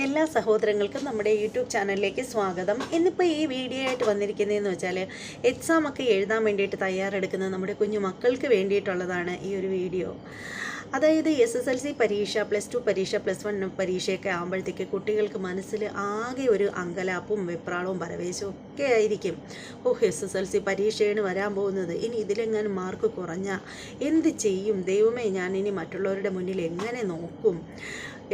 എല്ലാ സഹോദരങ്ങൾക്കും നമ്മുടെ യൂട്യൂബ് ചാനലിലേക്ക് സ്വാഗതം. ഇന്നിപ്പോൾ ഈ വീഡിയോ ആയിട്ട് വന്നിരിക്കുന്നതെന്ന് വെച്ചാൽ എക്സാം ഒക്കെ എഴുതാൻ വേണ്ടിയിട്ട് തയ്യാറെടുക്കുന്ന നമ്മുടെ കുഞ്ഞു മക്കൾക്ക് വേണ്ടിയിട്ടുള്ളതാണ് ഈ ഒരു വീഡിയോ അതായത് എസ് എസ് എൽ സി പരീക്ഷ പ്ലസ് ടു പരീക്ഷ പ്ലസ് വൺ പരീക്ഷയൊക്കെ ആകുമ്പോഴത്തേക്ക് കുട്ടികൾക്ക് മനസ്സിൽ ആകെ ഒരു അങ്കലാപ്പും വെപ്രാളവും പരവേശവും ഒക്കെ ആയിരിക്കും. ഓഹ് എസ് എസ് എൽ സി പരീക്ഷയാണ് വരാൻ പോകുന്നത്. ഇനി ഇതിലെങ്ങാനും മാർക്ക് കുറഞ്ഞാൽ എന്ത് ചെയ്യും? ദൈവമേ ഞാൻ ഇനി മറ്റുള്ളവരുടെ മുന്നിൽ എങ്ങനെ നോക്കും?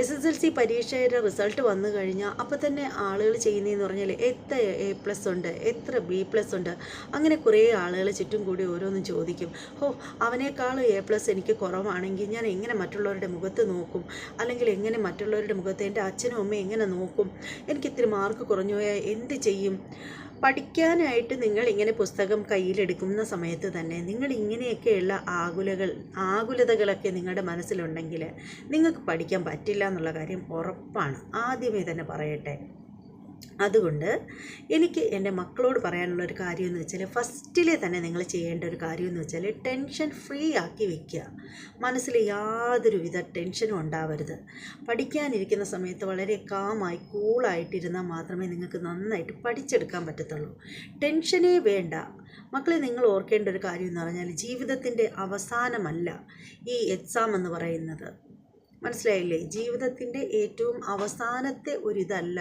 എസ് എസ് എൽ സി പരീക്ഷയുടെ റിസൾട്ട് വന്നു കഴിഞ്ഞാൽ അപ്പോൾ തന്നെ ആളുകൾ ചെയ്യുന്നതെന്ന് പറഞ്ഞാൽ എത്ര എ പ്ലസ് ഉണ്ട് എത്ര ബി പ്ലസ് ഉണ്ട് അങ്ങനെ കുറേ ആളുകൾ ചുറ്റും കൂടി ഓരോന്നും ചോദിക്കും. ഓ അവനേക്കാളും എ പ്ലസ് എനിക്ക് കുറവാണെങ്കിൽ ഞാൻ എങ്ങനെ മറ്റുള്ളവരുടെ മുഖത്ത് നോക്കും? അല്ലെങ്കിൽ എങ്ങനെ മറ്റുള്ളവരുടെ മുഖത്ത് എന്റെ അച്ഛനും അമ്മയും എങ്ങനെ നോക്കും? എനിക്ക് ഇത്തിരി മാർക്ക് കുറഞ്ഞു പോയാൽ എന്ത് ചെയ്യും? പഠിക്കാനായിട്ട് നിങ്ങൾ ഇങ്ങനെ പുസ്തകം കയ്യിലെടുക്കുന്ന സമയത്ത് തന്നെ നിങ്ങൾ ഇങ്ങനെയൊക്കെയുള്ള ആകുലകൾ ആകുലതകളൊക്കെ നിങ്ങളുടെ മനസ്സിലുണ്ടെങ്കിൽ നിങ്ങൾക്ക് പഠിക്കാൻ പറ്റില്ല എന്നുള്ള കാര്യം ഉറപ്പാണ്. ആദ്യമേ തന്നെ പറയട്ടെ. അതുകൊണ്ട് എനിക്ക് എന്റെ മക്കളോട് പറയാനുള്ള ഒരു കാര്യം എന്ന് വെച്ചാൽ ഫസ്റ്റിലെ തന്നെ നിങ്ങൾ ചെയ്യേണ്ട ഒരു കാര്യം എന്ന് വെച്ചാൽ ടെൻഷൻ ഫ്രീ ആക്കി വെക്കുക. മനസ്സിൽ യാതൊരുവിധ ടെൻഷനും ഉണ്ടാവരുത്. പഠിക്കാനിരിക്കുന്ന സമയത്ത് വളരെ കാമായി കൂളായിട്ടിരുന്നാൽ മാത്രമേ നിങ്ങൾക്ക് നന്നായിട്ട് പഠിച്ചെടുക്കാൻ പറ്റത്തുള്ളൂ. ടെൻഷനേ വേണ്ട. മക്കളെ നിങ്ങൾ ഓർക്കേണ്ട ഒരു കാര്യം എന്ന് പറഞ്ഞാൽ ജീവിതത്തിന്റെ അവസാനമല്ല ഈ എക്സാം എന്ന് പറയുന്നത്. മനസ്സിലായില്ലേ? ജീവിതത്തിന്റെ ഏറ്റവും അവസാനത്തെ ഒരിതല്ല.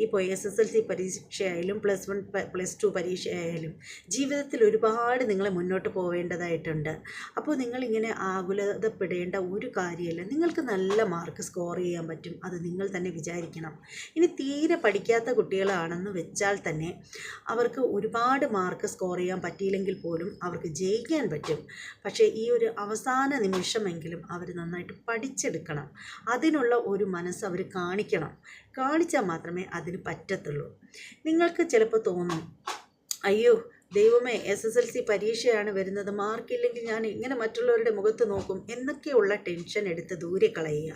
ഇപ്പോൾ എസ് എസ് എൽ സി പരീക്ഷയായാലും പ്ലസ് വൺ പ്ലസ് ടു പരീക്ഷയായാലും ജീവിതത്തിൽ ഒരുപാട് നിങ്ങൾ മുന്നോട്ട് പോവേണ്ടതായിട്ടുണ്ട്. അപ്പോൾ നിങ്ങളിങ്ങനെ ആകുലതപ്പെടേണ്ട ഒരു കാര്യമല്ല. നിങ്ങൾക്ക് നല്ല മാർക്ക് സ്കോർ ചെയ്യാൻ പറ്റും. അത് നിങ്ങൾ തന്നെ വിചാരിക്കണം. ഇനി തീരെ പഠിക്കാത്ത കുട്ടികളാണെന്ന് വെച്ചാൽ തന്നെ അവർക്ക് ഒരുപാട് മാർക്ക് സ്കോർ ചെയ്യാൻ പറ്റിയില്ലെങ്കിൽ പോലും അവർക്ക് ജയിക്കാൻ പറ്റും. പക്ഷേ ഈ ഒരു അവസാന നിമിഷമെങ്കിലും അവർ നന്നായിട്ട് പഠിച്ചെടുക്കണം അതിനുള്ള ഒരു മനസ്സ് അവർ കാണിക്കണം. കാണിച്ചാൽ മാത്രമേ അതിന് പറ്റത്തുള്ളൂ. നിങ്ങൾക്ക് ചിലപ്പോൾ തോന്നും അയ്യോ ദൈവമേ എസ് എസ് എൽ സി പരീക്ഷയാണ് വരുന്നത്. മാർക്കില്ലെങ്കിൽ ഞാൻ ഇങ്ങനെ മറ്റുള്ളവരുടെ മുഖത്ത് നോക്കും. എന്നൊക്കെയുള്ള ടെൻഷൻ എടുത്ത് ദൂരെ കളയുക.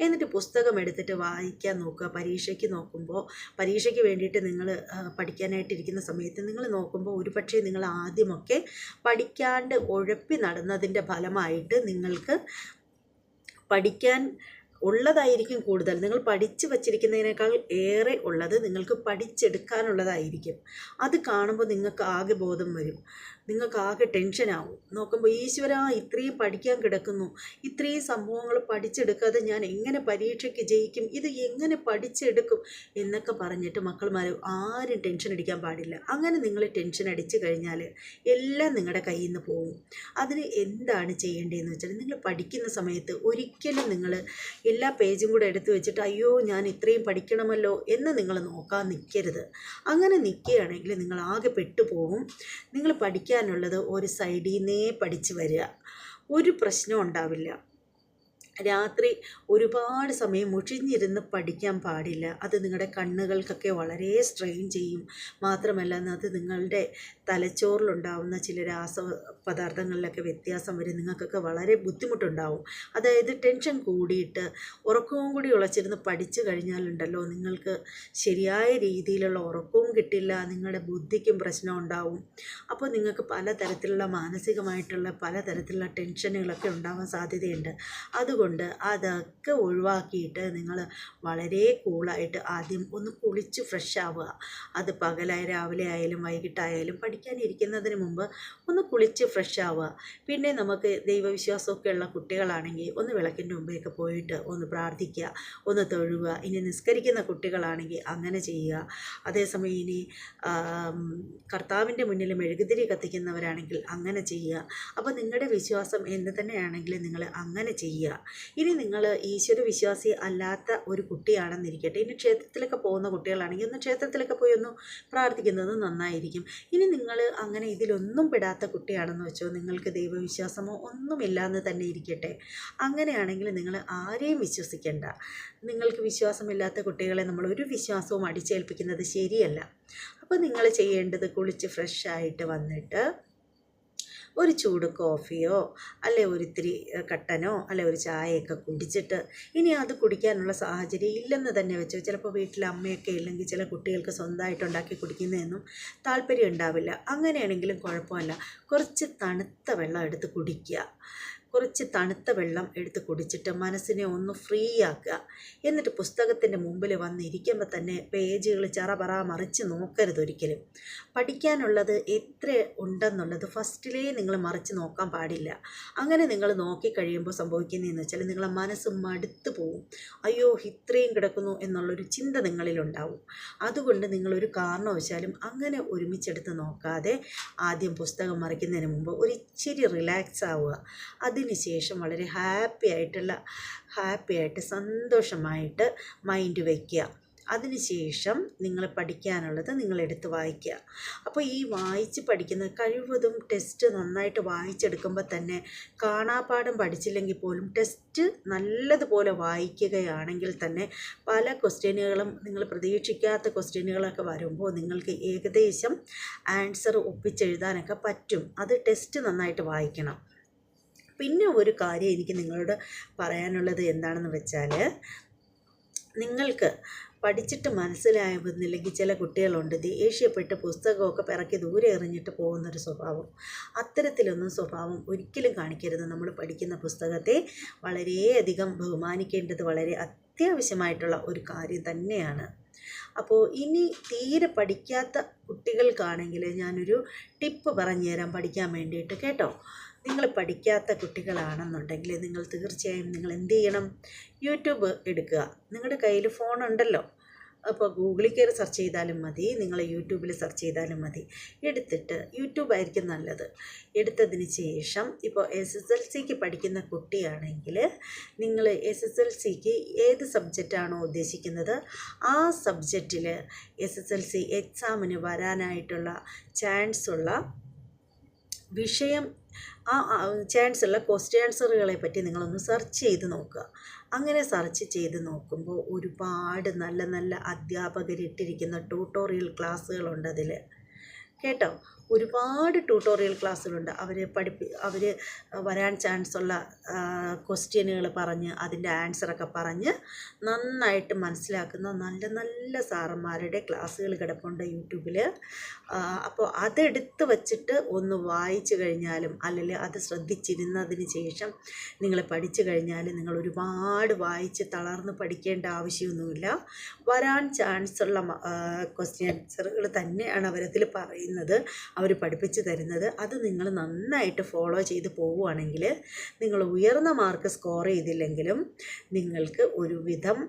എന്നിട്ട് പുസ്തകം എടുത്തിട്ട് വായിക്കാൻ നോക്കുക. പരീക്ഷയ്ക്ക് നോക്കുമ്പോൾ പരീക്ഷയ്ക്ക് വേണ്ടിയിട്ട് നിങ്ങൾ പഠിക്കാനായിട്ടിരിക്കുന്ന സമയത്ത് നിങ്ങൾ നോക്കുമ്പോൾ ഒരു പക്ഷേ നിങ്ങൾ ആദ്യമൊക്കെ പഠിക്കാണ്ട് ഉഴപ്പി നടന്നതിന്റെ ഫലമായിട്ട് നിങ്ങൾക്ക് പഠിക്കാൻ ഉള്ളതായിരിക്കും കൂടുതൽ. നിങ്ങൾ പഠിച്ചു വച്ചിരിക്കുന്നതിനേക്കാൾ ഏറെ ഉള്ളത് നിങ്ങൾക്ക് പഠിച്ചെടുക്കാനുള്ളതായിരിക്കും. അത് കാണുമ്പോൾ നിങ്ങൾക്ക് ആകെ ബോധം വരും. നിങ്ങൾക്ക് ആകെ ടെൻഷനാവും. നോക്കുമ്പോൾ ഈശ്വര ഇത്രയും പഠിക്കാൻ കിടക്കുന്നു. ഇത്രയും സംഭവങ്ങൾ പഠിച്ചെടുക്കാതെ ഞാൻ എങ്ങനെ പരീക്ഷയ്ക്ക് ജയിക്കും? ഇത് എങ്ങനെ പഠിച്ചെടുക്കും? എന്നൊക്കെ പറഞ്ഞിട്ട് മക്കൾമാർ ആരും ടെൻഷൻ അടിക്കാൻ പാടില്ല. അങ്ങനെ നിങ്ങൾ ടെൻഷൻ അടിച്ചു കഴിഞ്ഞാൽ എല്ലാം നിങ്ങളുടെ കയ്യിൽ നിന്ന് പോകും അതിന് എന്താണ് ചെയ്യേണ്ടതെന്ന് വെച്ചാൽ നിങ്ങൾ പഠിക്കുന്ന സമയത്ത് ഒരിക്കലും നിങ്ങൾ എല്ലാ പേജും കൂടെ എടുത്തു വെച്ചിട്ട് അയ്യോ ഞാൻ ഇത്രയും പഠിക്കണമല്ലോ എന്ന് നിങ്ങൾ നോക്കാൻ നിൽക്കരുത് അങ്ങനെ നിൽക്കുകയാണെങ്കിൽ നിങ്ങൾ ആകെ പെട്ടുപോകും നിങ്ങൾ പഠിക്കാനുള്ളത് ഒരു സൈഡിൽ നിന്നേ പഠിച്ച് വരിക. ഒരു പ്രശ്നവും ഉണ്ടാവില്ല. രാത്രി ഒരുപാട് സമയം മുഷിഞ്ഞിരുന്ന് പഠിക്കാൻ പാടില്ല. അത് നിങ്ങളുടെ കണ്ണുകൾക്കൊക്കെ വളരെ സ്ട്രെയിൻ ചെയ്യും. മാത്രമല്ല അത് നിങ്ങളുടെ തലച്ചോറിലുണ്ടാവുന്ന ചില രാസ പദാർത്ഥങ്ങളിലൊക്കെ വ്യത്യാസം വരും. നിങ്ങൾക്കൊക്കെ വളരെ ബുദ്ധിമുട്ടുണ്ടാവും. അതായത് ടെൻഷൻ കൂടിയിട്ട് ഉറക്കവും കൂടി ഉളച്ചിരുന്ന് പഠിച്ചു കഴിഞ്ഞാലുണ്ടല്ലോ നിങ്ങൾക്ക് ശരിയായ രീതിയിലുള്ള ഉറക്കവും കിട്ടില്ല നിങ്ങളുടെ ബുദ്ധിക്കും പ്രശ്നം ഉണ്ടാവും. അപ്പോൾ നിങ്ങൾക്ക് പലതരത്തിലുള്ള മാനസികമായിട്ടുള്ള പലതരത്തിലുള്ള ടെൻഷനുകളൊക്കെ ഉണ്ടാവാൻ സാധ്യതയുണ്ട്. അതുകൊണ്ട് അതൊക്കെ ഒഴിവാക്കിയിട്ട് നിങ്ങൾ വളരെ കൂളായിട്ട് ആദ്യം ഒന്ന് കുളിച്ച് ഫ്രഷ് ആവുക. അത് പകലായി രാവിലെ ആയാലും വൈകിട്ടായാലും പഠിക്കാനിരിക്കുന്നതിന് മുമ്പ് ഒന്ന് കുളിച്ച് ഫ്രഷ് ആവുക. പിന്നെ നമുക്ക് ദൈവവിശ്വാസമൊക്കെ ഉള്ള കുട്ടികളാണെങ്കിൽ ഒന്ന് വിളക്കിന്റെ മുമ്പേക്ക് പോയിട്ട് ഒന്ന് പ്രാർത്ഥിക്കുക ഒന്ന് തൊഴുക ഇനി നിസ്കരിക്കുന്ന കുട്ടികളാണെങ്കിൽ അങ്ങനെ ചെയ്യുക. അതേസമയം ഇനി കർത്താവിന്റെ മുന്നിൽ മെഴുകുതിരി കത്തിക്കുന്നവരാണെങ്കിൽ അങ്ങനെ ചെയ്യുക. അപ്പോൾ നിങ്ങളുടെ വിശ്വാസം എന്ത് തന്നെയാണെങ്കിലും നിങ്ങൾ അങ്ങനെ ചെയ്യുക. ഇനി നിങ്ങൾ ഈശ്വര വിശ്വാസി അല്ലാത്ത ഒരു കുട്ടിയാണെന്നിരിക്കട്ടെ. ഇനി ക്ഷേത്രത്തിലൊക്കെ പോകുന്ന കുട്ടികളാണെങ്കിൽ ഒന്ന് ക്ഷേത്രത്തിലൊക്കെ പോയി ഒന്ന് പ്രാർത്ഥിക്കുന്നത് നന്നായിരിക്കും. ഇനി നിങ്ങൾ അങ്ങനെ ഇതിലൊന്നും പെടാത്ത കുട്ടിയാണെന്ന് വെച്ചോ നിങ്ങൾക്ക് ദൈവവിശ്വാസമോ ഒന്നുമില്ലാന്ന് തന്നെ ഇരിക്കട്ടെ. അങ്ങനെയാണെങ്കിൽ നിങ്ങൾ ആരെയും വിശ്വസിക്കേണ്ട. നിങ്ങൾക്ക് വിശ്വാസമില്ലാത്ത കുട്ടികളെ നമ്മൾ ഒരു വിശ്വാസവും അടിച്ചേൽപ്പിക്കുന്നത് ശരിയല്ല. അപ്പോൾ നിങ്ങൾ ചെയ്യേണ്ടത് കുളിച്ച് ഫ്രഷായിട്ട് വന്നിട്ട് ഒരു ചൂട് കോഫിയോ അല്ലെ ഒരിത്തിരി കട്ടനോ അല്ലെ ഒരു ചായയൊക്കെ കുടിച്ചിട്ട് ഇനി അത് കുടിക്കാനുള്ള സാഹചര്യം ഇല്ലെന്ന് തന്നെ വെച്ചു. ചിലപ്പോൾ വീട്ടിൽ അമ്മയൊക്കെ ഇല്ലെങ്കിൽ ചില കുട്ടികൾക്ക് സ്വന്തമായിട്ട് ഉണ്ടാക്കി കുടിക്കുന്നതെന്നും താല്പര്യം ഉണ്ടാവില്ല. അങ്ങനെയാണെങ്കിലും കുഴപ്പമില്ല. കുറച്ച് തണുത്ത വെള്ളം എടുത്ത് കുടിക്കുക. കുറച്ച് തണുത്ത വെള്ളം എടുത്ത് കുടിച്ചിട്ട് മനസ്സിനെ ഒന്ന് ഫ്രീ ആക്കുക. എന്നിട്ട് പുസ്തകത്തിന്റെ മുമ്പിൽ വന്നിരിക്കുമ്പോൾ തന്നെ പേജുകൾ ചറപറ മറിച്ച് നോക്കരുത് ഒരിക്കലും. പഠിക്കാനുള്ളത് എത്ര ഉണ്ടെന്നുള്ളത് ഫസ്റ്റിലേ നിങ്ങൾ മറിച്ച് നോക്കാൻ പാടില്ല. അങ്ങനെ നിങ്ങൾ നോക്കിക്കഴിയുമ്പോൾ സംഭവിക്കുന്നതെന്ന് വെച്ചാൽ നിങ്ങളെ മനസ്സ് മടുത്തു പോവും. അയ്യോ ഇത്രയും കിടക്കുന്നു എന്നുള്ളൊരു ചിന്ത നിങ്ങളിലുണ്ടാവും. അതുകൊണ്ട് നിങ്ങളൊരു കാരണവശാലും അങ്ങനെ ഒരുമിച്ചെടുത്ത് നോക്കാതെ ആദ്യം പുസ്തകം മറിക്കുന്നതിന് മുമ്പ് ഒരു ഇച്ചിരി റിലാക്സ് ആവുക അതിനുശേഷം വളരെ ഹാപ്പി ആയിട്ടുള്ള ഹാപ്പി ആയിട്ട് സന്തോഷമായിട്ട് മൈൻഡ് വയ്ക്കുക അതിനുശേഷം നിങ്ങൾ പഠിക്കാനുള്ളത് നിങ്ങൾ എടുത്ത് വായിക്കുക. അപ്പോൾ ഈ വായിച്ച് പഠിക്കുന്നത് കഴിവതും ടെസ്റ്റ് നന്നായിട്ട് വായിച്ചെടുക്കുമ്പോൾ തന്നെ കാണാപ്പാഠം പഠിച്ചില്ലെങ്കിൽ പോലും ടെസ്റ്റ് നല്ലതുപോലെ വായിക്കുകയാണെങ്കിൽ തന്നെ പല ക്വസ്റ്റ്യനുകളും നിങ്ങൾ പ്രതീക്ഷിക്കാത്ത ക്വസ്റ്റ്യനുകളൊക്കെ വരുമ്പോൾ നിങ്ങൾക്ക് ഏകദേശം ആൻസർ ഒപ്പിച്ചെഴുതാനൊക്കെ പറ്റും. അത് ടെസ്റ്റ് നന്നായിട്ട് വായിക്കണം. പിന്നെ ഒരു കാര്യം എനിക്ക് നിങ്ങളോട് പറയാനുള്ളത് എന്താണെന്ന് വെച്ചാൽ നിങ്ങൾക്ക് പഠിച്ചിട്ട് മനസ്സിലാകുന്നില്ലെങ്കിൽ ചില കുട്ടികളുണ്ട് ദേഷ്യപ്പെട്ട് പുസ്തകമൊക്കെ പിറക്കി ദൂരെ എറിഞ്ഞിട്ട് പോകുന്നൊരു സ്വഭാവം. അത്തരത്തിലൊന്നും സ്വഭാവം ഒരിക്കലും കാണിക്കരുത്. നമ്മൾ പഠിക്കുന്ന പുസ്തകത്തെ വളരെയധികം ബഹുമാനിക്കേണ്ടത് വളരെ അത്യാവശ്യമായിട്ടുള്ള ഒരു കാര്യം തന്നെയാണ്. അപ്പോൾ ഇനി തീരെ പഠിക്കാത്ത കുട്ടികൾക്കാണെങ്കിൽ ഞാനൊരു ടിപ്പ് പറഞ്ഞുതരാം പഠിക്കാൻ വേണ്ടിയിട്ട്. കേട്ടോ? നിങ്ങൾ പഠിക്കാത്ത കുട്ടികളാണെന്നുണ്ടെങ്കിൽ നിങ്ങൾ തീർച്ചയായും നിങ്ങൾ എന്ത് ചെയ്യണം? യൂട്യൂബ് എടുക്കുക. നിങ്ങളുടെ കയ്യിൽ ഫോൺ ഉണ്ടല്ലോ. അപ്പോൾ ഗൂഗിളിൽ കയറി സെർച്ച് ചെയ്താലും മതി. നിങ്ങൾ യൂട്യൂബിൽ സെർച്ച് ചെയ്താലും മതി. എടുത്തിട്ട് യൂട്യൂബ് ആയിരിക്കും നല്ലത്. എടുത്തതിന് ശേഷം ഇപ്പോൾ എസ് എസ് എൽ സിക്ക് പഠിക്കുന്ന കുട്ടിയാണെങ്കിൽ നിങ്ങൾ എസ് എസ് എൽ സിക്ക് ഏത് സബ്ജക്റ്റാണോ ഉദ്ദേശിക്കുന്നത്? ആ സബ്ജക്റ്റിൽ എസ് എസ് എൽ സി എക്സാമിന് വരാനായിട്ടുള്ള ചാൻസ് ഉള്ള വിഷയം ആ ചാൻസ് ഉള്ള ക്വസ്റ്റ്യൻ ആൻസറുകളെ പറ്റി നിങ്ങളൊന്ന് സെർച്ച് ചെയ്ത് നോക്കുക. അങ്ങനെ സെർച്ച് ചെയ്ത് നോക്കുമ്പോൾ ഒരുപാട് നല്ല നല്ല അധ്യാപകരിട്ടിരിക്കുന്ന ട്യൂട്ടോറിയൽ ക്ലാസ്സുകളുണ്ട് അതിൽ കേട്ടോ? ഒരുപാട് ട്യൂട്ടോറിയൽ ക്ലാസ്സുകളുണ്ട് അവർ പഠിപ്പി അവർ വരാൻ ചാൻസ് ഉള്ള ക്വസ്റ്റ്യനുകൾ പറഞ്ഞ് അതിന്റെ ആൻസറൊക്കെ പറഞ്ഞ് നന്നായിട്ട് മനസ്സിലാക്കുന്ന നല്ല നല്ല സാറന്മാരുടെ ക്ലാസ്സുകൾ കിടപ്പുണ്ട് യൂട്യൂബിൽ. അപ്പോൾ അതെടുത്ത് വച്ചിട്ട് ഒന്ന് വായിച്ചു കഴിഞ്ഞാലും അല്ലെങ്കിൽ അത് ശ്രദ്ധിച്ചിരുന്നതിന് ശേഷം നിങ്ങൾ പഠിച്ചു കഴിഞ്ഞാൽ നിങ്ങൾ ഒരുപാട് വായിച്ച് തളർന്ന് പഠിക്കേണ്ട ആവശ്യമൊന്നുമില്ല. വരാൻ ചാൻസ് ഉള്ള ക്വസ്റ്റ്യൻ ആൻസറുകൾ തന്നെയാണ് അവരതിൽ പറയുന്നത്. അവർ പഠിപ്പിച്ച് തരുന്നത് അത് നിങ്ങൾ നന്നായിട്ട് ഫോളോ ചെയ്ത് പോവുകയാണെങ്കിൽ നിങ്ങൾ ഉയർന്ന മാർക്ക് സ്കോർ ചെയ്തില്ലെങ്കിലും നിങ്ങൾക്ക് ഒരുവിധം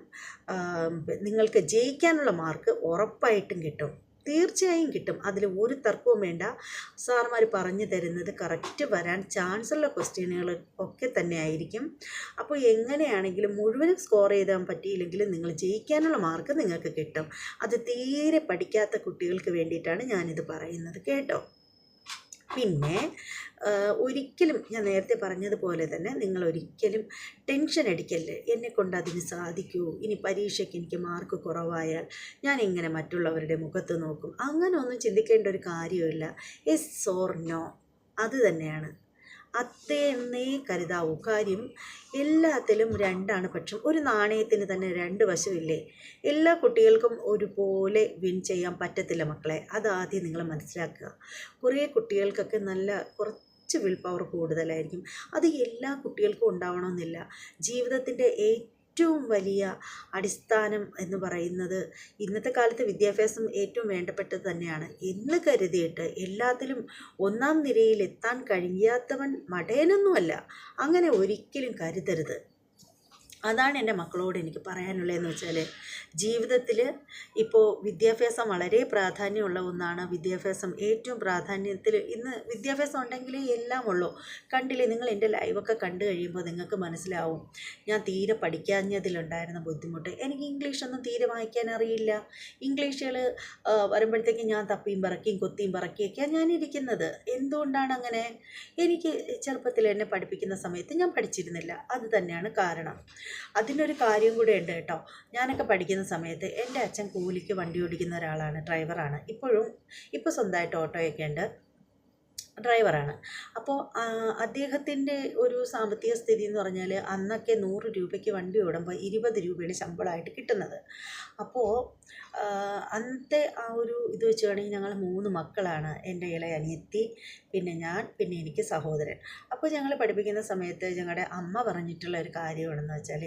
നിങ്ങൾക്ക് ജയിക്കാനുള്ള മാർക്ക് ഉറപ്പായിട്ടും കിട്ടും. തീർച്ചയായും കിട്ടും. അതിൽ ഒരു തർക്കവും വേണ്ട. സാർമാർ പറഞ്ഞു തരുന്നത് കറക്റ്റ് വരാൻ ചാൻസ് ഉള്ള ക്വസ്റ്റ്യനുകൾ ഒക്കെ തന്നെ ആയിരിക്കും. അപ്പോൾ എങ്ങനെയാണെങ്കിലും മുഴുവനും സ്കോർ ചെയ്താൻ പറ്റിയില്ലെങ്കിലും നിങ്ങൾ ജയിക്കാനുള്ള മാർക്ക് നിങ്ങൾക്ക് കിട്ടും. അത് തീരെ പഠിക്കാത്ത കുട്ടികൾക്ക് വേണ്ടിയിട്ടാണ് ഞാനിത് പറയുന്നത് കേട്ടോ. പിന്നെ ഒരിക്കലും ഞാൻ നേരത്തെ പറഞ്ഞതുപോലെ തന്നെ നിങ്ങൾ ഒരിക്കലും ടെൻഷൻ അടിക്കല്ലേ എന്നെക്കൊണ്ട് അതിന് സാധിക്കൂ. ഇനി പരീക്ഷയ്ക്ക് എനിക്ക് മാർക്ക് കുറവായാൽ ഞാൻ ഇങ്ങനെ മറ്റുള്ളവരുടെ മുഖത്ത് നോക്കും. അങ്ങനെ ഒന്നും ചിന്തിക്കേണ്ട ഒരു കാര്യമില്ല എസ് ഓർ നോ അത് തന്നെയാണ്. അത്തേന്നേ കരുതാവൂ. കാര്യം എല്ലാത്തിലും രണ്ടാണ് പക്ഷം. ഒരു നാണയത്തിന് തന്നെ രണ്ട് വശമില്ലേ? എല്ലാ കുട്ടികൾക്കും ഒരുപോലെ വിൻ ചെയ്യാൻ പറ്റത്തില്ല മക്കളെ. അതാദ്യം നിങ്ങൾ മനസ്സിലാക്കുക. കുറേ കുട്ടികൾക്കൊക്കെ നല്ല കുറച്ച് വിൽ പവർ കൂടുതലായിരിക്കും. അത് എല്ലാ കുട്ടികൾക്കും ഉണ്ടാവണമെന്നില്ല. ജീവിതത്തിന്റെ ഏറ്റവും വലിയ അടിസ്ഥാനം എന്ന് പറയുന്നത് ഇന്നത്തെ കാലത്ത് വിദ്യാഭ്യാസം ഏറ്റവും വേണ്ടപ്പെട്ടത് തന്നെയാണ്. എന്ന് കരുതിയിട്ട് എല്ലാത്തിലും ഒന്നാം നിരയിൽ എത്താൻ കഴിയാത്തവൻ മടയനൊന്നുമല്ല. അങ്ങനെ ഒരിക്കലും കരുതരുത്. അതാണ് എന്റെ മക്കളോട് എനിക്ക് പറയാനുള്ളതെന്ന് വെച്ചാൽ ജീവിതത്തിൽ ഇപ്പോൾ വിദ്യാഭ്യാസം വളരെ പ്രാധാന്യമുള്ള ഒന്നാണ്. വിദ്യാഭ്യാസം ഏറ്റവും പ്രാധാന്യത്തിൽ ഇന്ന് വിദ്യാഭ്യാസം ഉണ്ടെങ്കിലേ എല്ലാം ഉള്ളൂ. കണ്ടില്ലേ നിങ്ങൾ എന്റെ ലൈവൊക്കെ കണ്ടു കഴിയുമ്പോൾ നിങ്ങൾക്ക് മനസ്സിലാവും. ഞാൻ തീരെ പഠിക്കാഞ്ഞതിലുണ്ടായിരുന്ന ബുദ്ധിമുട്ട്. എനിക്ക് ഇംഗ്ലീഷൊന്നും തീരെ വായിക്കാൻ അറിയില്ല. ഇംഗ്ലീഷുകൾ വരുമ്പോഴത്തേക്കും ഞാൻ തപ്പിയും പറക്കിയും കൊത്തിയും പറക്കിയൊക്കെയാണ് ഞാനിരിക്കുന്നത് എന്തുകൊണ്ടാണ് അങ്ങനെ? എനിക്ക് ചെറുപ്പത്തിൽ എന്നെ പഠിപ്പിക്കുന്ന സമയത്ത് ഞാൻ പഠിച്ചിരുന്നില്ല. അത് തന്നെയാണ് കാരണം. അതിനൊരു കാര്യം കൂടെ ഉണ്ട് കേട്ടോ. ഞാനൊക്കെ പഠിക്കുന്ന സമയത്ത് എന്റെ അച്ഛൻ കൂലിക്ക് വണ്ടി ഓടിക്കുന്ന ഒരാളാണ് ഡ്രൈവറാണ്. ഇപ്പോഴും ഇപ്പോൾ സ്വന്തമായിട്ട് ഓട്ടോയൊക്കെ ഉണ്ട്. ഡ്രൈവറാണ്. അപ്പോൾ അദ്ദേഹത്തിന്റെ ഒരു സാമ്പത്തിക സ്ഥിതി എന്ന് പറഞ്ഞാൽ അന്നൊക്കെ നൂറ് രൂപയ്ക്ക് വണ്ടി ഓടുമ്പോൾ ഇരുപത് രൂപയാണ് ശമ്പളമായിട്ട് കിട്ടുന്നത്. അപ്പോൾ അന്നത്തെ ആ ഒരു ഇത് വെച്ചുകയാണെങ്കിൽ ഞങ്ങൾ മൂന്ന് മക്കളാണ് എന്റെ ഇളയ അനിയത്തി പിന്നെ ഞാൻ പിന്നെ എനിക്ക് സഹോദരൻ. അപ്പോൾ ഞങ്ങൾ പഠിപ്പിക്കുന്ന സമയത്ത് ഞങ്ങളുടെ അമ്മ പറഞ്ഞിട്ടുള്ള ഒരു കാര്യമാണെന്ന് വെച്ചാൽ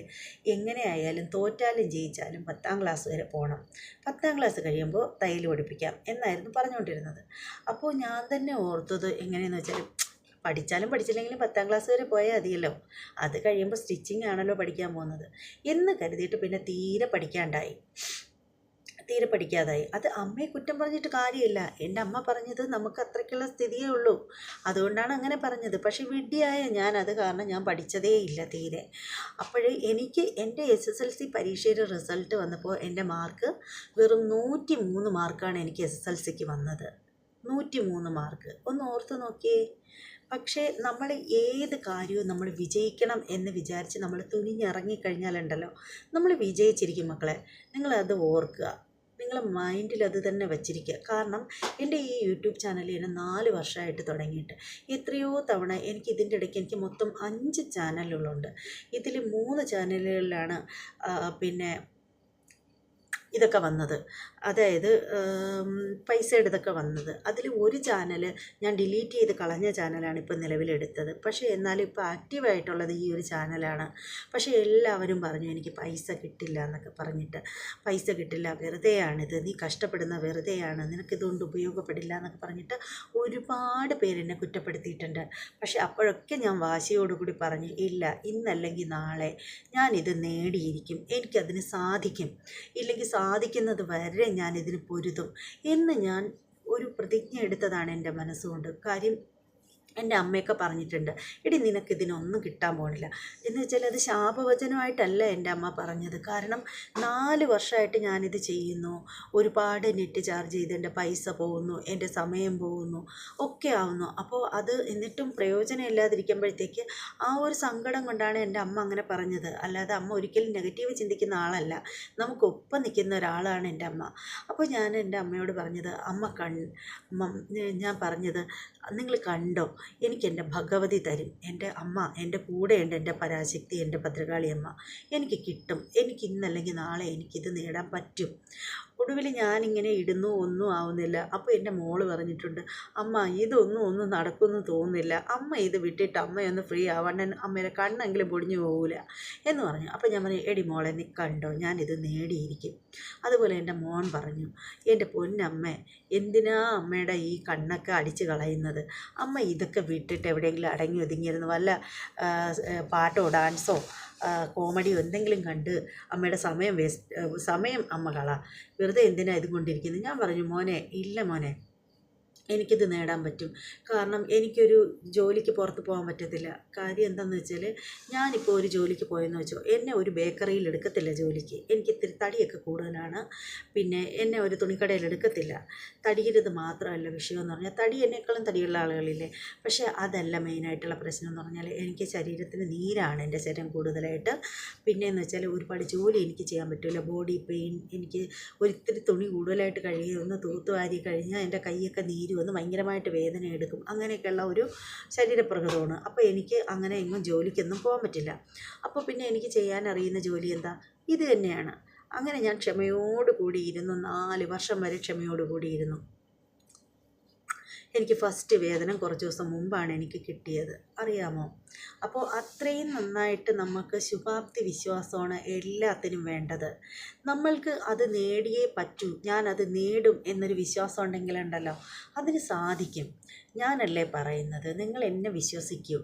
എങ്ങനെയായാലും തോറ്റാലും ജയിച്ചാലും പത്താം ക്ലാസ് വരെ പോകണം. പത്താം ക്ലാസ് കഴിയുമ്പോൾ തയ്യൽ പഠിപ്പിക്കാം എന്നായിരുന്നു പറഞ്ഞുകൊണ്ടിരുന്നത്. അപ്പോൾ ഞാൻ തന്നെ ഓർത്തത് എങ്ങനെയെന്ന് വെച്ചാൽ പഠിച്ചാലും പഠിച്ചില്ലെങ്കിലും പത്താം ക്ലാസ് വരെ പോയാൽ മതിയല്ലോ. അത് കഴിയുമ്പോൾ സ്റ്റിച്ചിങ് ആണല്ലോ പഠിക്കാൻ പോകുന്നത്. എന്ന് കരുതിയിട്ട് പിന്നെ തീരെ പഠിക്കാണ്ടായി. തീരെ പഠിക്കാതായി. അത് അമ്മയെ കുറ്റം പറഞ്ഞിട്ട് കാര്യമില്ല. എന്റെ അമ്മ പറഞ്ഞത് നമുക്ക് അത്രയ്ക്കുള്ള സ്ഥിതിയേ ഉള്ളൂ. അതുകൊണ്ടാണ് അങ്ങനെ പറഞ്ഞത്. പക്ഷേ വിഡ്ഢിയായ ഞാൻ അത് കാരണം ഞാൻ പഠിച്ചതേ ഇല്ല തീരെ. അപ്പോഴേ എനിക്ക് എന്റെ എസ് എസ് എൽ സി പരീക്ഷയുടെ റിസൾട്ട് വന്നപ്പോൾ എന്റെ മാർക്ക് വെറും നൂറ്റി മൂന്ന് മാർക്കാണ് എനിക്ക് എസ് എസ് എൽ സിക്ക് വന്നത്. നൂറ്റി മൂന്ന് മാർക്ക്. ഒന്ന് ഓർത്ത് നോക്കിയേ. പക്ഷേ നമ്മൾ ഏത് കാര്യവും നമ്മൾ വിജയിക്കണം എന്ന് വിചാരിച്ച് നമ്മൾ തുനിഞ്ഞിറങ്ങിക്കഴിഞ്ഞാലുണ്ടല്ലോ. നമ്മൾ വിജയിച്ചിരിക്കും മക്കളെ. നിങ്ങളത് ഓർക്കുക. നിങ്ങൾ മൈൻഡിൽ അത് തന്നെ വച്ചിരിക്കുക. കാരണം എന്റെ ഈ യൂട്യൂബ് ചാനൽ ഞാൻ നാല് വർഷമായിട്ട് തുടങ്ങിയിട്ട്. എത്രയോ തവണ എനിക്ക് ഇതിന്റെ ഇടയ്ക്ക് എനിക്ക് മൊത്തം അഞ്ച് ചാനലുകളുണ്ട്. ഇതിൽ മൂന്ന് ചാനലുകളിലാണ് പിന്നെ ഇതൊക്കെ വന്നത്. അതായത് പൈസയുടെ ഇതൊക്കെ വന്നത്. അതിൽ ഒരു ചാനൽ ഞാൻ ഡിലീറ്റ് ചെയ്ത് കളഞ്ഞ ചാനലാണ് ഇപ്പോൾ നിലവിലെടുത്തത്. പക്ഷേ എന്നാലും ഇപ്പോൾ ആക്റ്റീവായിട്ടുള്ളത് ഈ ഒരു ചാനലാണ് പക്ഷേ എല്ലാവരും പറഞ്ഞു എനിക്ക് പൈസ കിട്ടില്ല എന്നൊക്കെ പറഞ്ഞിട്ട് പൈസ കിട്ടില്ല വെറുതെയാണിത്. നീ കഷ്ടപ്പെടുന്ന വെറുതെയാണ്. നിനക്കിതുകൊണ്ട് ഉപയോഗപ്പെടില്ല എന്നൊക്കെ പറഞ്ഞിട്ട് ഒരുപാട് പേരെന്നെ കുറ്റപ്പെടുത്തിയിട്ടുണ്ട്. പക്ഷേ അപ്പോഴൊക്കെ ഞാൻ വാശിയോടുകൂടി പറഞ്ഞു ഇല്ല ഇന്നല്ലെങ്കിൽ നാളെ ഞാനിത് നേടിയിരിക്കും. എനിക്കതിന് സാധിക്കും. ഇല്ലെങ്കിൽ സാധിക്കുന്നത് വരെ ഞാൻ ഇതിന് പൊരുതും. എന്ന് ഞാൻ ഒരു പ്രതിജ്ഞ എടുത്തതാണ് എന്റെ മനസ്സുകൊണ്ട്. കാര്യം എന്റെ അമ്മയൊക്കെ പറഞ്ഞിട്ടുണ്ട് എടി നിനക്ക് ഇതിനൊന്നും കിട്ടാൻ പോണില്ല. എന്ന് വെച്ചാൽ അത് ശാപവചനമായിട്ടല്ല എന്റെ അമ്മ പറഞ്ഞത്. കാരണം നാല് വർഷമായിട്ട് ഞാനിത് ചെയ്യുന്നു ഒരുപാട് നെറ്റ് ചാർജ് ചെയ്ത് എന്റെ പൈസ പോകുന്നു എന്റെ സമയം പോകുന്നു ഒക്കെ ആവുന്നു. അപ്പോൾ അത് എന്നിട്ടും പ്രയോജനം ഇല്ലാതിരിക്കുമ്പോഴത്തേക്ക് ആ ഒരു സങ്കടം കൊണ്ടാണ് എന്റെ അമ്മ അങ്ങനെ പറഞ്ഞത്. അല്ലാതെ അമ്മ ഒരിക്കലും നെഗറ്റീവ് ചിന്തിക്കുന്ന ആളല്ല നമുക്കൊപ്പം നിൽക്കുന്ന ഒരാളാണ് എന്റെ അമ്മ. അപ്പോൾ ഞാൻ എന്റെ അമ്മയോട് പറഞ്ഞത് അമ്മ കൺ ഞാൻ പറഞ്ഞത് നിങ്ങൾ കണ്ടോ? എനിക്ക് എന്റെ ഭഗവതി തരും. എന്റെ അമ്മ എന്റെ കൂടെയുണ്ട് എന്റെ പരാശക്തി എന്റെ ഭദ്രകാളി അമ്മ എനിക്ക് കിട്ടും. എനിക്ക് ഇന്നല്ലെങ്കിൽ നാളെ എനിക്കിത് നേടാൻ പറ്റും. ഒടുവിൽ ഞാനിങ്ങനെ ഇടുന്നു ഒന്നും ആവുന്നില്ല. അപ്പോൾ എന്റെ മോൾ പറഞ്ഞിട്ടുണ്ട് അമ്മ ഇതൊന്നും ഒന്നും നടക്കുമെന്ന് തോന്നുന്നില്ല. അമ്മ ഇത് വിട്ടിട്ട് അമ്മയൊന്ന് ഫ്രീ ആവണ്ണൻ അമ്മയുടെ കണ്ണെങ്കിലും പൊടിഞ്ഞു പോകില്ല എന്ന് പറഞ്ഞു. അപ്പോൾ ഞാൻ പറഞ്ഞു എടി മോളെ നീ കണ്ടോ? ഞാനിത് നേടിയിരിക്കും. അതുപോലെ എന്റെ മോൻ പറഞ്ഞു എന്റെ പൊന്നമ്മ എന്തിനാ അമ്മയുടെ ഈ കണ്ണൊക്കെ അടിച്ച് കളയുന്നത്? അമ്മ ഇതൊക്കെ വിട്ടിട്ട് എവിടെയെങ്കിലും അടങ്ങി ഒതുങ്ങിയിരുന്നു വല്ല പാട്ടോ ഡാൻസോ കോമഡിയോ എന്തെങ്കിലും കണ്ട് അമ്മയുടെ സമയം വേസ്റ്റ് സമയം അമ്മ കള. വെറുതെ എന്തിനാണ് ഇതും കൊണ്ടിരിക്കുന്നത് ഞാൻ പറഞ്ഞു മോനെ ഇല്ല മോനെ എനിക്കിത് നേടാൻ പറ്റും. കാരണം എനിക്കൊരു ജോലിക്ക് പുറത്ത് പോകാൻ പറ്റത്തില്ല. കാര്യം എന്താണെന്ന് വെച്ചാൽ ഞാനിപ്പോൾ ഒരു ജോലിക്ക് പോയെന്ന് വെച്ചോ എന്നെ ഒരു ബേക്കറിയിൽ എടുക്കത്തില്ല ജോലിക്ക്. എനിക്ക് ഇത്തിരി തടിയൊക്കെ കൂടുതലാണ്. പിന്നെ എന്നെ ഒരു തുണിക്കടയിൽ എടുക്കത്തില്ല. തടിയരുത് മാത്രമല്ല വിഷയം എന്ന് പറഞ്ഞാൽ തടി എന്നെക്കാളും തടിയുള്ള ആളുകളില്ലേ? പക്ഷേ അതല്ല മെയിനായിട്ടുള്ള പ്രശ്നം എന്ന് പറഞ്ഞാൽ എനിക്ക് ശരീരത്തിന് നീരാണ് എന്റെ ശരീരം കൂടുതലായിട്ട്. പിന്നെയെന്ന് വെച്ചാൽ ഒരുപാട് ജോലി എനിക്ക് ചെയ്യാൻ പറ്റില്ല ബോഡി പെയിൻ എനിക്ക് ഒരിത്തിരി തുണി കൂടുതലായിട്ട് കഴിയുമെന്ന് തൂത്തുവാരി കഴിഞ്ഞാൽ എന്റെ കൈയൊക്കെ നീര് വന്ന് ഭയങ്കരമായിട്ട് വേദന എടുക്കും അങ്ങനെയൊക്കെയുള്ള ഒരു ശരീരപ്രകൃതമാണ് അപ്പോൾ എനിക്ക് അങ്ങനെ എങ്ങും ജോലിക്കൊന്നും പോകാൻ പറ്റില്ല. അപ്പോൾ പിന്നെ എനിക്ക് ചെയ്യാൻ അറിയുന്ന ജോലി എന്താ? ഇത് തന്നെയാണ്. അങ്ങനെ ഞാൻ ക്ഷമയോട് കൂടിയിരുന്നു നാല് വർഷം വരെ ക്ഷമയോട് കൂടിയിരുന്നു എനിക്ക് ഫസ്റ്റ് വേതനം കുറച്ച് ദിവസം മുമ്പാണ് എനിക്ക് കിട്ടിയത്. അറിയാമോ? അപ്പോൾ അത്രയും നന്നായിട്ട് നമുക്ക് ശുഭാപ്തി വിശ്വാസമാണ് എല്ലാത്തിനും വേണ്ടത്. നമ്മൾക്ക് അത് നേടിയേ പറ്റൂ. ഞാനത് നേടും എന്നൊരു വിശ്വാസം ഉണ്ടെങ്കിലുണ്ടല്ലോ. അതിന് സാധിക്കും. ഞാനല്ലേ പറയുന്നത്? നിങ്ങൾ എന്നെ വിശ്വസിക്കൂ.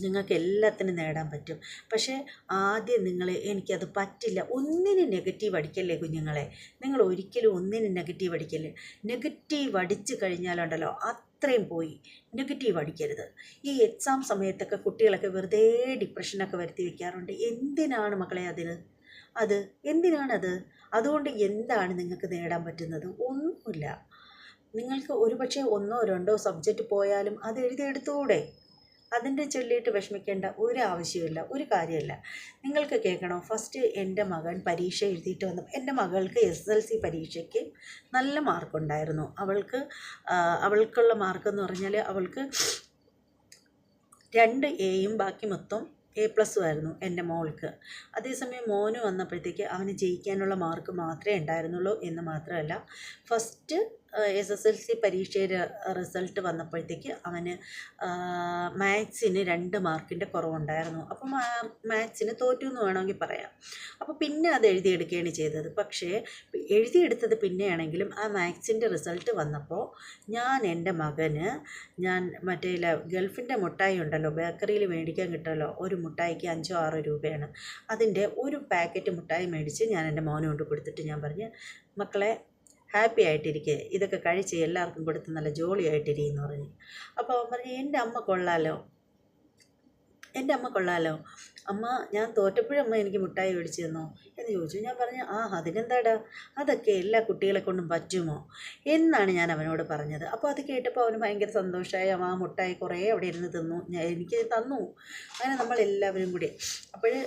നിങ്ങൾക്ക് എല്ലാത്തിനും നേടാൻ പറ്റും. പക്ഷേ ആദ്യം നിങ്ങൾ എനിക്കത് പറ്റില്ല. ഒന്നിനും നെഗറ്റീവ് അടിക്കല്ലേ കുഞ്ഞുങ്ങളെ? നിങ്ങൾ ഒരിക്കലും ഒന്നിനും നെഗറ്റീവ് അടിക്കല്ലേ? നെഗറ്റീവ് അടിച്ചു കഴിഞ്ഞാലുണ്ടല്ലോ അത്രയും പോയി. നെഗറ്റീവ് അടിക്കരുത്. ഈ എക്സാം സമയത്തൊക്കെ കുട്ടികളൊക്കെ വെറുതെ ഡിപ്രഷനൊക്കെ വരുത്തി വെക്കാറുണ്ട്. എന്തിനാണ് മക്കളെ അതിന്? അത് എന്തിനാണത് അതുകൊണ്ട് എന്താണ് നിങ്ങൾക്ക് നേടാൻ പറ്റുന്നത്? ഒന്നുമില്ല. നിങ്ങൾക്ക് ഒരുപക്ഷെ ഒന്നോ രണ്ടോ സബ്ജക്റ്റ് പോയാലും അത് എഴുതിയെടുത്തുകൂടെ അതിന്റെ ചൊല്ലിയിട്ട് വിഷമിക്കേണ്ട ഒരു ആവശ്യമില്ല ഒരു കാര്യമില്ല നിങ്ങൾക്ക് കേൾക്കണോ? ഫസ്റ്റ് എന്റെ മകൻ പരീക്ഷ എഴുതിയിട്ട് വന്നു. എന്റെ മകൾക്ക് എസ് എൽ സി പരീക്ഷയ്ക്ക് നല്ല മാർക്കുണ്ടായിരുന്നു അവൾക്ക് അവൾക്കുള്ള മാർക്ക് എന്ന് പറഞ്ഞാൽ അവൾക്ക് രണ്ട് എയും ബാക്കി മൊത്തം എ പ്ലസ്സും ആയിരുന്നു എന്റെ മോൾക്ക്. അതേസമയം മോന് വന്നപ്പോഴത്തേക്ക് അവന് ജയിക്കാനുള്ള മാർക്ക് മാത്രമേ ഉണ്ടായിരുന്നുള്ളൂ എന്ന് മാത്രമല്ല first S S L C പരീക്ഷയുടെ റിസൾട്ട് വന്നപ്പോഴത്തേക്ക് അവന് മാത്സിന് രണ്ട് മാർക്കിന്റെ കുറവുണ്ടായിരുന്നു. അപ്പോൾ മാത്സിന് തോറ്റു എന്ന് വേണമെങ്കിൽ പറയാം. അപ്പോൾ പിന്നെ അത് എഴുതിയെടുക്കുകയാണ് ചെയ്തത്. പക്ഷേ എഴുതിയെടുത്തത് പിന്നെയാണെങ്കിലും ആ മാത്സിന്റെ റിസൾട്ട് വന്നപ്പോൾ ഞാൻ എന്റെ മകന് ഞാൻ മറ്റേ ഗൾഫിന്റെ മുട്ടായി ഉണ്ടല്ലോ ബേക്കറിയിൽ മേടിക്കാൻ കിട്ടുമല്ലോ ഒരു മുട്ടായിക്ക് അഞ്ചോ ആറോ രൂപയാണ്. അതിന്റെ ഒരു പാക്കറ്റ് മുട്ടായി മേടിച്ച് ഞാൻ എന്റെ മോനെ കൊണ്ട് കൊടുത്തിട്ട് ഞാൻ പറഞ്ഞ് മക്കളെ ഹാപ്പി ആയിട്ടിരിക്കുക ഇതൊക്കെ കഴിച്ച് എല്ലാവർക്കും കൊടുത്ത് നല്ല ജോളി ആയിട്ടിരിക്കുന്നു പറഞ്ഞു. അപ്പോൾ അവൻ പറഞ്ഞു എന്റെ അമ്മ കൊള്ളാലോ? എന്റെ അമ്മ കൊള്ളാലോ? അമ്മ ഞാൻ തോറ്റപ്പോഴമ്മ അമ്മ എനിക്ക് മിഠായി മേടിച്ചു തന്നോ എന്ന് ചോദിച്ചു. ഞാൻ പറഞ്ഞു ആ അതിനെന്താടാ? അതൊക്കെ എല്ലാ കുട്ടികളെ കൊണ്ടും പറ്റുമോ? എന്നാണ് ഞാൻ അവനോട് പറഞ്ഞത്. അപ്പോൾ അത് കേട്ടപ്പോൾ അവന് ഭയങ്കര സന്തോഷമായി. അവൻ ആ മുട്ടായി കുറേ അവിടെ ഇരുന്ന് തിന്നു. ഞാൻ എനിക്ക് തന്നു. അങ്ങനെ നമ്മൾ എല്ലാവരും കൂടി. അപ്പോൾ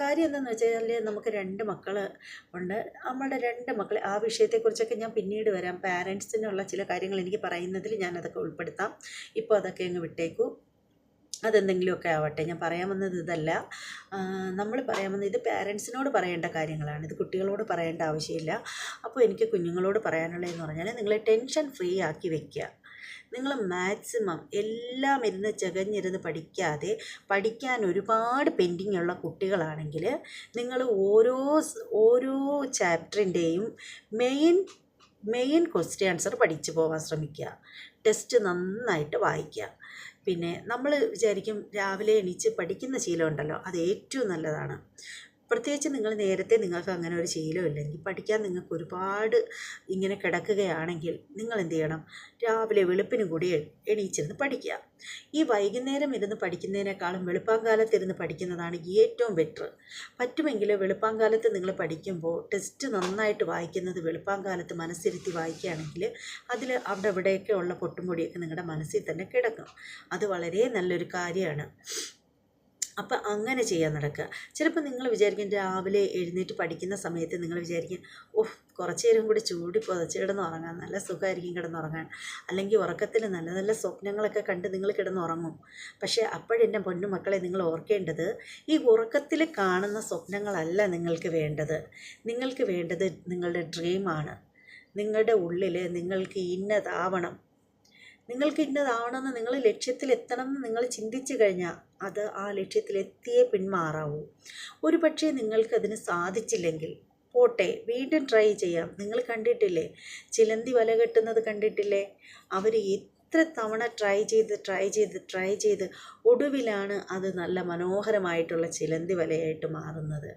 കാര്യം എന്താണെന്ന് വെച്ചാൽ നമുക്ക് രണ്ട് മക്കൾ ഉണ്ട്. നമ്മളുടെ രണ്ട് മക്കളെ ആ വിഷയത്തെക്കുറിച്ചൊക്കെ ഞാൻ പിന്നീട് വരാം. പാരൻസിനുള്ള ചില കാര്യങ്ങൾ എനിക്ക് പറയുന്നതിൽ ഞാനതൊക്കെ ഉൾപ്പെടുത്താം. ഇപ്പോൾ അതൊക്കെ അങ്ങ് വിട്ടേക്കൂ. അതെന്തെങ്കിലുമൊക്കെ ആവട്ടെ. ഞാൻ പറയാൻ വന്നത് ഇതല്ല. നമ്മൾ പറയാൻ വന്നത് ഇത് പാരൻസിനോട് പറയേണ്ട കാര്യങ്ങളാണ്. ഇത് കുട്ടികളോട് പറയേണ്ട ആവശ്യമില്ല. അപ്പോൾ എനിക്ക് കുഞ്ഞുങ്ങളോട് പറയാനുള്ളതെന്ന് പറഞ്ഞാൽ നിങ്ങളെ ടെൻഷൻ ഫ്രീ ആക്കി വെക്കുക നിങ്ങൾ മാക്സിമം എല്ലാം ഇരുന്ന് ചകഞ്ഞിരുന്ന് പഠിക്കാതെ പഠിക്കാൻ ഒരുപാട് പെൻഡിങ് ഉള്ള കുട്ടികളാണെങ്കിൽ നിങ്ങൾ ഓരോ ഓരോ ചാപ്റ്ററിന്റെയും മെയിൻ മെയിൻ ക്വസ്റ്റ്യൻ ആൻസർ പഠിച്ചു പോകാൻ ശ്രമിക്കുക ടെസ്റ്റ് നന്നായിട്ട് വായിക്കുക പിന്നെ നമ്മൾ വിചാരിക്കും രാവിലെ എണീച്ച് പഠിക്കുന്ന ശീലമുണ്ടല്ലോ അത് ഏറ്റവും നല്ലതാണ്. പ്രത്യേകിച്ച് നിങ്ങൾ നേരത്തെ നിങ്ങൾക്ക് അങ്ങനെ ഒരു ശീലമില്ലെങ്കിൽ പഠിക്കാൻ നിങ്ങൾക്ക് ഒരുപാട് ഇങ്ങനെ കിടക്കുകയാണെങ്കിൽ നിങ്ങൾ എന്ത് ചെയ്യണം? രാവിലെ വെളുപ്പിന് കൂടി എണീച്ചിരുന്ന് പഠിക്കുക. ഈ വൈകുന്നേരം ഇരുന്ന് പഠിക്കുന്നതിനേക്കാളും വെളുപ്പാങ്കാലത്തിരുന്ന് പഠിക്കുന്നതാണ് ഏറ്റവും ബെറ്റർ പറ്റുമെങ്കിൽ വെളുപ്പാങ്കാലത്ത് നിങ്ങൾ പഠിക്കുമ്പോൾ ടെസ്റ്റ് നന്നായിട്ട് വായിക്കുന്നത് വെളുപ്പാങ്കാലത്ത് മനസ്സിരുത്തി വായിക്കുകയാണെങ്കിൽ അതിൽ അവിടെ ഇവിടെയൊക്കെ ഉള്ള പൊട്ടും പൊടിയൊക്കെ നിങ്ങളുടെ മനസ്സിൽ തന്നെ കിടക്കും. അത് വളരെ നല്ലൊരു കാര്യമാണ്. അപ്പം അങ്ങനെ ചെയ്യാൻ നടക്കുക. ചിലപ്പോൾ നിങ്ങൾ വിചാരിക്കും രാവിലെ എഴുന്നേറ്റ് പഠിക്കുന്ന സമയത്ത് നിങ്ങൾ വിചാരിക്കും ഓഹ് കുറച്ച് നേരം കൂടി ചൂടി പുതച്ച് കിടന്നുറങ്ങാൻ നല്ല സുഖമായിരിക്കും കിടന്നുറങ്ങാൻ. അല്ലെങ്കിൽ ഉറക്കത്തിൽ നല്ല നല്ല സ്വപ്നങ്ങളൊക്കെ കണ്ട് നിങ്ങൾ കിടന്നുറങ്ങും. പക്ഷേ അപ്പോഴെന്റെ പൊന്നു മക്കളെ നിങ്ങൾ ഓർക്കേണ്ടത് ഈ ഉറക്കത്തിൽ കാണുന്ന സ്വപ്നങ്ങളല്ല നിങ്ങൾക്ക് വേണ്ടത്. നിങ്ങൾക്ക് വേണ്ടത് നിങ്ങളുടെ ഡ്രീമാണ്. നിങ്ങളുടെ ഉള്ളിൽ നിങ്ങൾക്ക് ഇന്നതാവണം. നിങ്ങൾക്ക് ഇന്നതാവണമെന്ന് നിങ്ങൾ ലക്ഷ്യത്തിലെത്തണം എന്ന് നിങ്ങൾ ചിന്തിച്ചു കഴിഞ്ഞാൽ അത് ആ ലക്ഷ്യത്തിലെത്തിയേ പിന്മാറാവൂ. ഒരു പക്ഷേ നിങ്ങൾക്കതിന് സാധിച്ചില്ലെങ്കിൽ. പോട്ടെ വീണ്ടും ട്രൈ ചെയ്യാം. നിങ്ങൾ കണ്ടിട്ടില്ലേ? ചിലന്തി വല കെട്ടുന്നത് കണ്ടിട്ടില്ലേ? അവർ എത്ര തവണ ട്രൈ ചെയ്ത് ട്രൈ ചെയ്ത് ട്രൈ ചെയ്ത് ഒടുവിലാണ് അത് നല്ല മനോഹരമായിട്ടുള്ള ചിലന്തി വലയായിട്ട് മാറുന്നത്.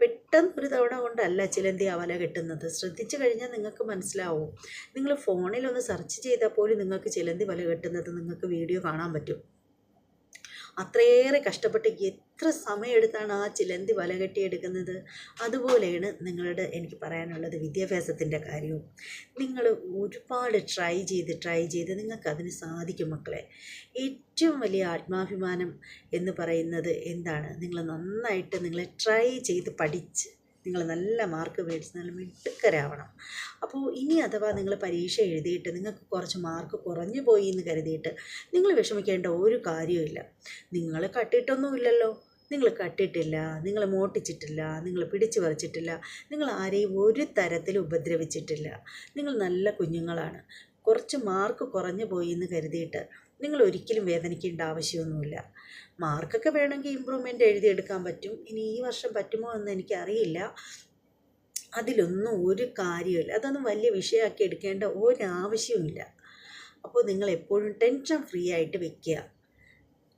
പെട്ടെന്ന് ഒരു തവണ കൊണ്ടല്ല ചിലന്തി ആ വല കെട്ടുന്നത്. ശ്രദ്ധിച്ചു കഴിഞ്ഞാൽ നിങ്ങൾക്ക് മനസ്സിലാവും. നിങ്ങൾ ഫോണിലൊന്ന് സെർച്ച് ചെയ്താൽ പോലും നിങ്ങൾക്ക് ചിലന്തി വല കെട്ടുന്നത് നിങ്ങൾക്ക് വീഡിയോ കാണാൻ പറ്റും. അത്രയേറെ കഷ്ടപ്പെട്ട് എത്ര സമയമെടുത്താണ് ആ ചിലന്തി വല കെട്ടിയെടുക്കുന്നത്? അതുപോലെയാണ് നിങ്ങളുടെ എനിക്ക് പറയാനുള്ളത് വിദ്യാഭ്യാസത്തിന്റെ കാര്യവും. നിങ്ങൾ ഒരുപാട് ട്രൈ ചെയ്ത് ട്രൈ ചെയ്ത് നിങ്ങൾക്കതിന് സാധിക്കും മക്കളെ. ഏറ്റവും വലിയ ആത്മാഭിമാനം എന്ന് പറയുന്നത് എന്താണ്? നിങ്ങൾ നന്നായിട്ട് നിങ്ങൾ ട്രൈ ചെയ്ത് പഠിച്ച് നിങ്ങൾ നല്ല മാർക്ക് മേടിച്ച് നല്ല മിടുക്കരാവണം. അപ്പോൾ ഇനി അഥവാ നിങ്ങൾ പരീക്ഷ എഴുതിയിട്ട് നിങ്ങൾക്ക് കുറച്ച് മാർക്ക് കുറഞ്ഞു പോയി എന്ന് കരുതിയിട്ട് നിങ്ങൾ വിഷമിക്കേണ്ട ഒരു കാര്യവുമില്ല നിങ്ങൾ കട്ടിട്ടൊന്നുമില്ലല്ലോ നിങ്ങൾ കട്ടിട്ടില്ല നിങ്ങൾ മോട്ടിച്ചിട്ടില്ല നിങ്ങൾ പിടിച്ചു പറിച്ചിട്ടില്ല നിങ്ങൾ ആരെയും ഒരു തരത്തിൽ ഉപദ്രവിച്ചിട്ടില്ല. നിങ്ങൾ നല്ല കുഞ്ഞുങ്ങളാണ്. കുറച്ച് മാർക്ക് കുറഞ്ഞു പോയി എന്ന് കരുതിയിട്ട് നിങ്ങൾ ഒരിക്കലും വേദനിക്കേണ്ട ആവശ്യമൊന്നുമില്ല. മാർക്കൊക്കെ വേണമെങ്കിൽ ഇമ്പ്രൂവ്മെന്റ് എഴുതിയെടുക്കാൻ പറ്റും. ഇനി ഈ വർഷം പറ്റുമോ എന്ന് എനിക്കറിയില്ല. അതിലൊന്നും ഒരു കാര്യമില്ല അതൊന്നും വലിയ വിഷയമാക്കി എടുക്കേണ്ട ഒരാവശ്യവുമില്ല. അപ്പോൾ നിങ്ങൾ എപ്പോഴും ടെൻഷൻ ഫ്രീ ആയിട്ട് വെക്കുക.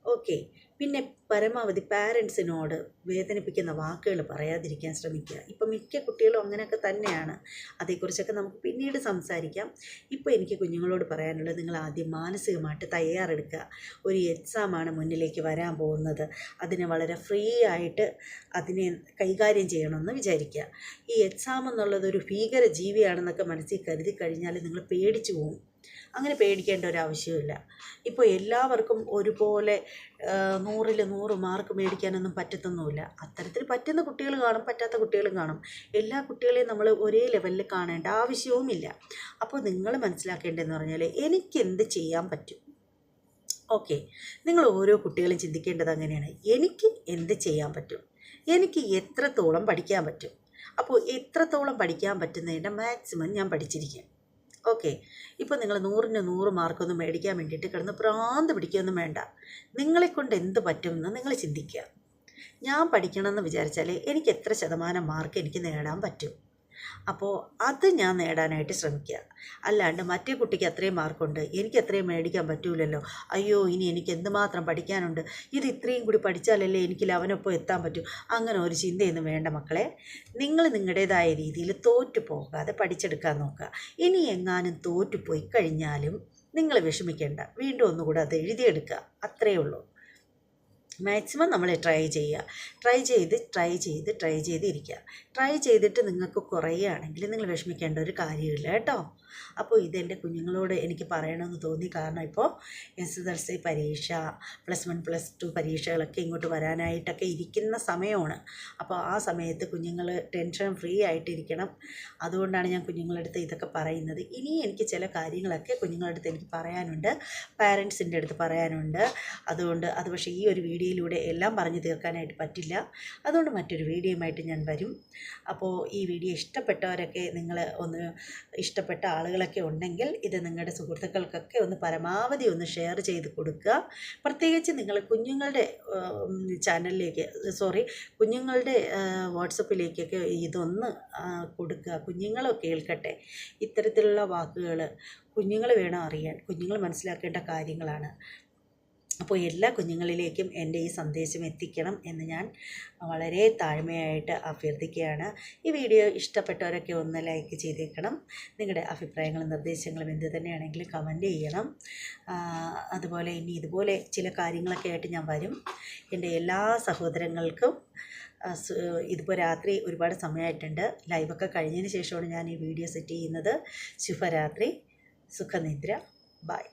ഓക്കെ. പിന്നെ പരമാവധി പാരൻസിനോട് വേദനിപ്പിക്കുന്ന വാക്കുകൾ പറയാതിരിക്കാൻ ശ്രമിക്കുക. ഇപ്പം മിക്ക കുട്ടികളും അങ്ങനെയൊക്കെ തന്നെയാണ്. അതേക്കുറിച്ചൊക്കെ നമുക്ക് പിന്നീട് സംസാരിക്കാം. ഇപ്പോൾ എനിക്ക് കുഞ്ഞുങ്ങളോട് പറയാനുള്ളത് നിങ്ങൾ ആദ്യം മാനസികമായിട്ട് തയ്യാറെടുക്കുക. ഒരു എക്സാമാണ് മുന്നിലേക്ക് വരാൻ പോകുന്നത്. അതിനെ വളരെ ഫ്രീ ആയിട്ട് അതിനെ കൈകാര്യം ചെയ്യണമെന്ന് വിചാരിക്കുക. ഈ എക്സാം എന്നുള്ളത് ഒരു ഭീകര ജീവിയാണെന്നൊക്കെ മനസ്സിൽ കരുതി കഴിഞ്ഞാൽ നിങ്ങൾ പേടിച്ചു പോകും അങ്ങനെ പേടിക്കേണ്ട ഒരു ആവശ്യമില്ല ഇപ്പോൾ എല്ലാവർക്കും ഒരുപോലെ നൂറിൽ നൂറ് മാർക്ക് മേടിക്കാനൊന്നും പറ്റത്തൊന്നുമില്ല. അത്തരത്തിൽ പറ്റുന്ന കുട്ടികൾ കാണും പറ്റാത്ത കുട്ടികളും കാണും. എല്ലാ കുട്ടികളെയും നമ്മൾ ഒരേ ലെവലിൽ കാണേണ്ട ആവശ്യവുമില്ല. അപ്പോൾ നിങ്ങൾ മനസ്സിലാക്കേണ്ടതെന്ന് പറഞ്ഞാൽ എനിക്കെന്ത് ചെയ്യാൻ പറ്റും? ഓക്കെ. നിങ്ങൾ ഓരോ കുട്ടികളും ചിന്തിക്കേണ്ടത് അങ്ങനെയാണ്. എനിക്ക് എന്ത് ചെയ്യാൻ പറ്റും? എനിക്ക് എത്രത്തോളം പഠിക്കാൻ പറ്റും? അപ്പോൾ എത്രത്തോളം പഠിക്കാൻ പറ്റുന്നതിന്റെ മാക്സിമം ഞാൻ പഠിച്ചിരിക്കും. ഓക്കെ. ഇപ്പോൾ നിങ്ങൾ നൂറിന് നൂറ് മാർക്കൊന്നും മേടിക്കാൻ വേണ്ടിയിട്ട് കിടന്ന് പ്രാന്ത് പിടിക്കുകയൊന്നും വേണ്ട. നിങ്ങളെക്കൊണ്ട് എന്ത് പറ്റുമെന്ന് നിങ്ങൾ ചിന്തിക്കുക. ഞാൻ പഠിക്കണമെന്ന് വിചാരിച്ചാൽ എനിക്ക് എത്ര ശതമാനം മാർക്ക് എനിക്ക് നേടാൻ പറ്റും. അപ്പോൾ അത് ഞാൻ നേടാനായിട്ട് ശ്രമിക്കുക. അല്ലാണ്ട് മറ്റേ കുട്ടിക്ക് അത്രയും മാർക്കുണ്ട്. എനിക്ക് അത്രയും മേടിക്കാൻ പറ്റൂലല്ലോ. അയ്യോ ഇനി എനിക്ക് എന്തുമാത്രം പഠിക്കാനുണ്ട്? ഇത് ഇത്രയും കൂടി പഠിച്ചാലല്ലേ എനിക്ക് അവനൊപ്പം എത്താൻ പറ്റൂ? അങ്ങനെ ഒരു ചിന്തയൊന്നും വേണ്ട മക്കളെ. നിങ്ങൾ നിങ്ങളുടേതായ രീതിയിൽ തോറ്റു പോകാതെ പഠിച്ചെടുക്കാൻ നോക്കുക. ഇനി എങ്ങാനും തോറ്റു പോയി കഴിഞ്ഞാലും നിങ്ങൾ വിഷമിക്കേണ്ട. വീണ്ടും ഒന്നുകൂടെ അത് എഴുതിയെടുക്കുക. അത്രയേ ഉള്ളൂ. മാക്സിമം നമ്മൾ ട്രൈ ചെയ്യുക. ട്രൈ ചെയ്ത് ട്രൈ ചെയ്ത് ട്രൈ ചെയ്ത് ഇരിക്കുക. ട്രൈ ചെയ്തിട്ട് നിങ്ങൾക്ക് കുറയുകയാണെങ്കിൽ നിങ്ങൾ വിഷമിക്കേണ്ട ഒരു കാര്യമില്ല കേട്ടോ. അപ്പോൾ ഇതെന്റെ കുഞ്ഞുങ്ങളോട് എനിക്ക് പറയണമെന്ന് തോന്നി. കാരണം ഇപ്പോൾ എസ് എസ് എൽ സി പരീക്ഷ പ്ലസ് വൺ പ്ലസ് ടു പരീക്ഷകളൊക്കെ ഇങ്ങോട്ട് വരാനായിട്ടൊക്കെ ഇരിക്കുന്ന സമയമാണ്. അപ്പോൾ ആ സമയത്ത് കുഞ്ഞുങ്ങൾ ടെൻഷൻ ഫ്രീ ആയിട്ടിരിക്കണം. അതുകൊണ്ടാണ് ഞാൻ കുഞ്ഞുങ്ങളുടെ അടുത്ത് ഇതൊക്കെ പറയുന്നത്. ഇനി എനിക്ക് ചില കാര്യങ്ങളൊക്കെ കുഞ്ഞുങ്ങളുടെ അടുത്ത് എനിക്ക് പറയാനുണ്ട്. പാരൻസിന്റെ അടുത്ത് പറയാനുണ്ട്. അതുകൊണ്ട് അത് പക്ഷേ ഈ ഒരു വീഡിയോയിലൂടെ എല്ലാം പറഞ്ഞു തീർക്കാനായിട്ട് പറ്റില്ല. അതുകൊണ്ട് മറ്റൊരു വീഡിയോയുമായിട്ട് ഞാൻ വരും. അപ്പോൾ ഈ വീഡിയോ ഇഷ്ടപ്പെട്ടവരൊക്കെ നിങ്ങൾ ഒന്ന് ഇഷ്ടപ്പെട്ട ആളുകളൊക്കെ ഉണ്ടെങ്കിൽ ഇത് നിങ്ങളുടെ സുഹൃത്തുക്കൾക്കൊക്കെ ഒന്ന് പരമാവധി ഒന്ന് ഷെയർ ചെയ്ത് കൊടുക്കുക. പ്രത്യേകിച്ച് നിങ്ങൾ കുഞ്ഞുങ്ങളുടെ ചാനലിലേക്ക് സോറി കുഞ്ഞുങ്ങളുടെ വാട്സപ്പിലേക്കൊക്കെ ഇതൊന്ന് കൊടുക്കുക. കുഞ്ഞുങ്ങൾ കേൾക്കട്ടെ. ഇത്തരത്തിലുള്ള വാക്കുകൾ കുഞ്ഞുങ്ങൾ വേണം അറിയാൻ. കുഞ്ഞുങ്ങൾ മനസ്സിലാക്കേണ്ട കാര്യങ്ങളാണ്. അപ്പോൾ എല്ലാ കുഞ്ഞുങ്ങളിലേക്കും എന്റെ ഈ സന്ദേശം എത്തിക്കണം എന്ന് ഞാൻ വളരെ താഴ്മയായിട്ട് അഭ്യർത്ഥിക്കുകയാണ്. ഈ വീഡിയോ ഇഷ്ടപ്പെട്ടവരൊക്കെ ഒന്ന് ലൈക്ക് ചെയ്തേക്കണം. നിങ്ങളുടെ അഭിപ്രായങ്ങളും നിർദ്ദേശങ്ങളും എന്ത് തന്നെയാണെങ്കിലും കമന്റ് ചെയ്യണം. അതുപോലെ ഇനി ഇതുപോലെ ചില കാര്യങ്ങളൊക്കെ ആയിട്ട് ഞാൻ വരും. എന്റെ എല്ലാ സഹോദരങ്ങൾക്കും ഇതിപ്പോൾ രാത്രി ഒരുപാട് സമയമായിട്ടുണ്ട്. ലൈവൊക്കെ കഴിഞ്ഞതിന് ശേഷമാണ് ഞാൻ ഈ വീഡിയോ സെറ്റ് ചെയ്യുന്നത്. ശുഭരാത്രി സുഖനിദ്ര. ബൈ.